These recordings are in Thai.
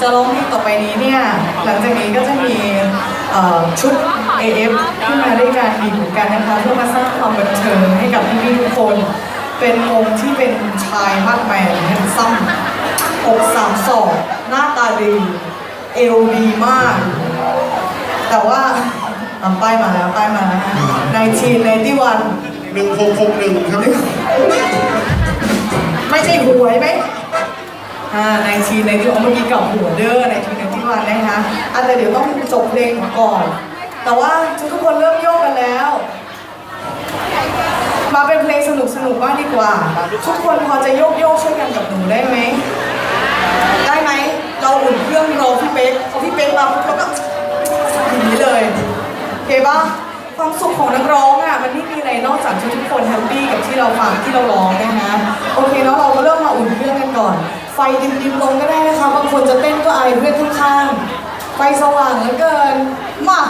จะร้องเพลงต่อไปนี้เนี่ยหลังจากนี้ก็จะมีเอ่อชุด AF ที่มาด้วยกันอีกเหมือนกันนะคะเพื่อมาสร้างความบันเทิงให้กับพี่ๆทุกคน เป็นวงที่เป็นชายมากแมนแฮนซัมอกสามศอกหน้าตาดีเอวดีมาก แต่ว่าตามป้ายมาแล้วป้ายมาแล้วในทีในที่วันหนึ่งหกหกหนึ่งครับ ไม่ใช่หวยไหม อ่าในทีในที่เมื่อกี้กับหัวเด้อในทีในที่วันนะคะอะแต่เดี๋ยวต้องจบเพลงก่อน แต่ว่าทุกคนเริ่มโยกกันแล้ว มาเป็นเพลงสนุกสนุกๆบ้างดีกว่า ทุกคนพอจะโยกโยกช่วยกันกับหนูได้ไหมได้ไหมเราอุ่นเครื่องรอพี่เป๊กพอพี่เป๊กมาปุ๊บเราก็อย่างนี้เลยโอเคปะความสุขของนักร้องอะมันไม่มีอะไงนอกจากทุกคนแฮปปี้กับที่เราฟังที่เราร้องนะคะโอเคเนาะเราก็เริ่มมาอุ่นเครื่องกันก่อน ไฟดิมๆลงก็ได้นะคะบางคนจะเต้นก็อายเพื่อนข้างๆไฟสว่างเหลือเกินมา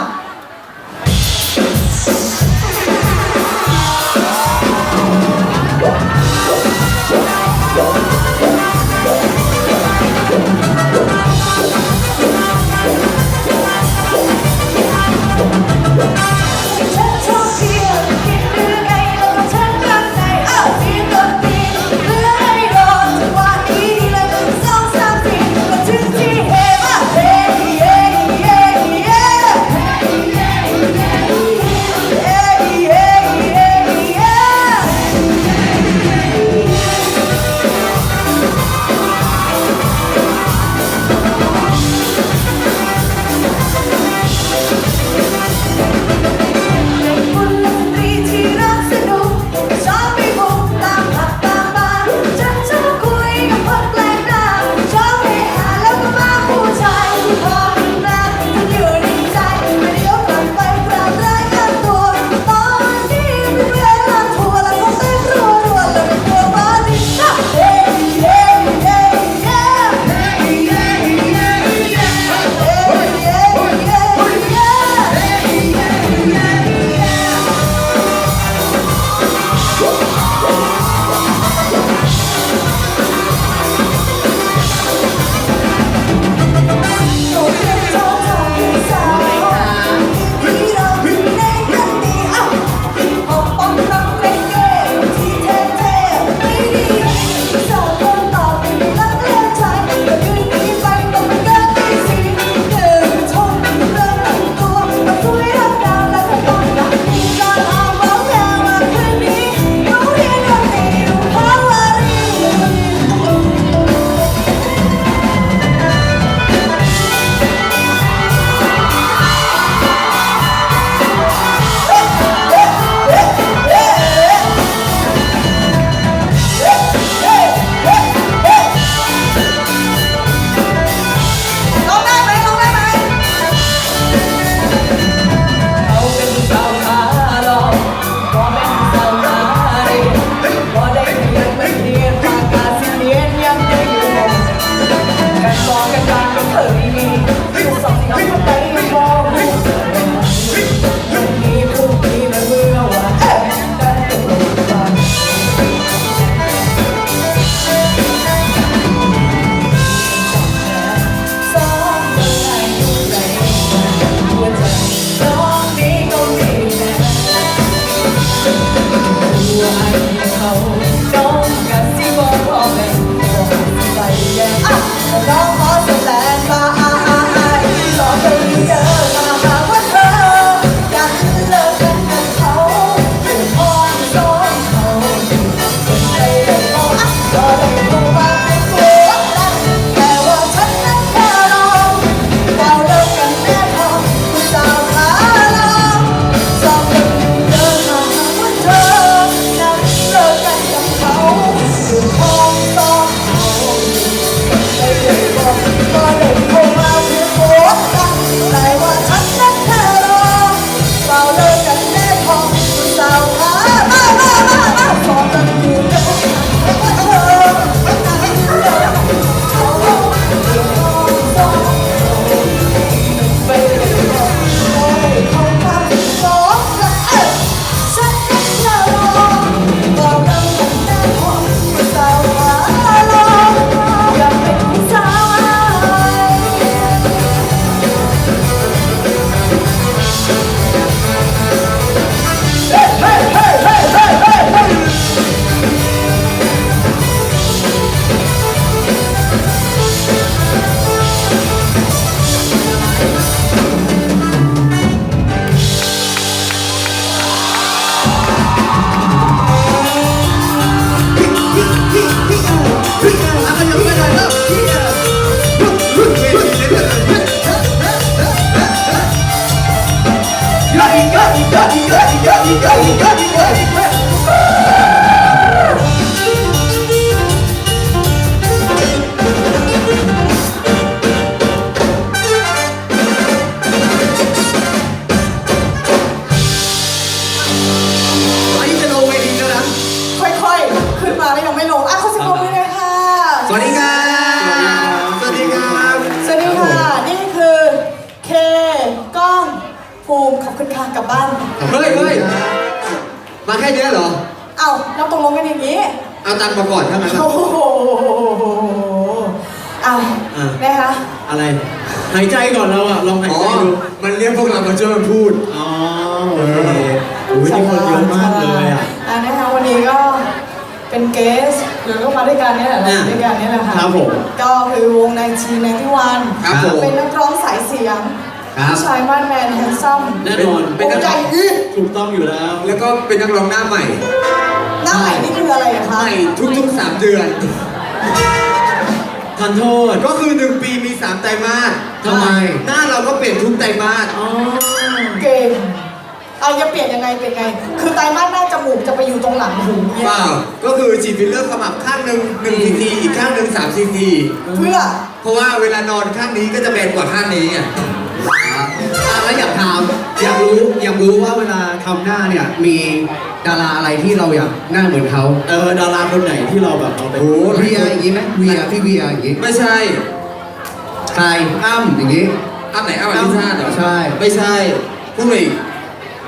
soul ตอนนี้จะลงเวทีแล้นะ ค่อยๆ ขึ้นมาแล้ยังไม่ลงอะขอสิบมือเลยคะสวัสดีครัสวัสดีครัสวัสดีค่ะ นี่คือเคก้องภูมิขอบคุณค่ะกลับบ้าน เฮ้ยเฮ้ย มาแค่เนี้ยเหรอ เอ้าเราตกลงกันอย่างนี้ เอาตังค์มาก่อนถ้างั้นอะ โอ้โหเอาอะ นะคะ อะไร หายใจก่อนเราอะลองหายอ๋อ ใจดูมันเรียกพวกเรามาช่วยมันพูด อ๋อโอเคโอ้ยนี่คนเยอะมากเลยอะ อ่านะคะวันนี้ก็เป็นเกสหรือก็มาด้วยกันเนี่ยแหละเราอยู่ด้วยกันเนี่ยแหละค่ะครับผมก็คือวงในชีในที่วันครับผม เป็นนักร้องสายเสียง ครับ ผู้ชายมาดแมนแฮนซัมแน่นอนวงใหญ่อีกถูกต้องอยู่แล้วแล้วก็เป็นนักร้องหน้าใหม่ หน้าใหม่นี่คืออะไรอะคะใหม่ทุกๆ 3 เดือนทานโทษ ก็คือ 1 ปีมี 3 ไตรมาสทำไม หน้าเราก็เปลี่ยนทุกไตรมาสอ๋อ เก่งเอาจะเปลี่ยนยังไงเป็นไง คือไตรมาสหน้าจมูกจะไปอยู่ตรงหลังหูเนี่ยเปล่าก็คือฉีดฟิลเลอร์ขมับข้างหนึ่ง1ซีซีอีกข้างหนึ่ง3ซีซี เพื่อ เพราะว่าเวลานอนข้างนี้ก็จะแบนกว่าข้างนี้ไง อะแล้วอยากถามอยากรู้อยากรู้ว่าเวลาทำหน้าเนี่ยมีดาราอะไรที่เราอยากหน้าเหมือนเขาเออดาราคนไหนที่เราแบบเอาไปโอ้โหเวียอย่างนี้ไหมเวียพี่เวียอย่างนี้ไม่ใช่ใครอ้ำอย่างนี้อ้ำไหนอ้ำอภิชาติเหรอใช่ ไม่ใช่พูดมาอีก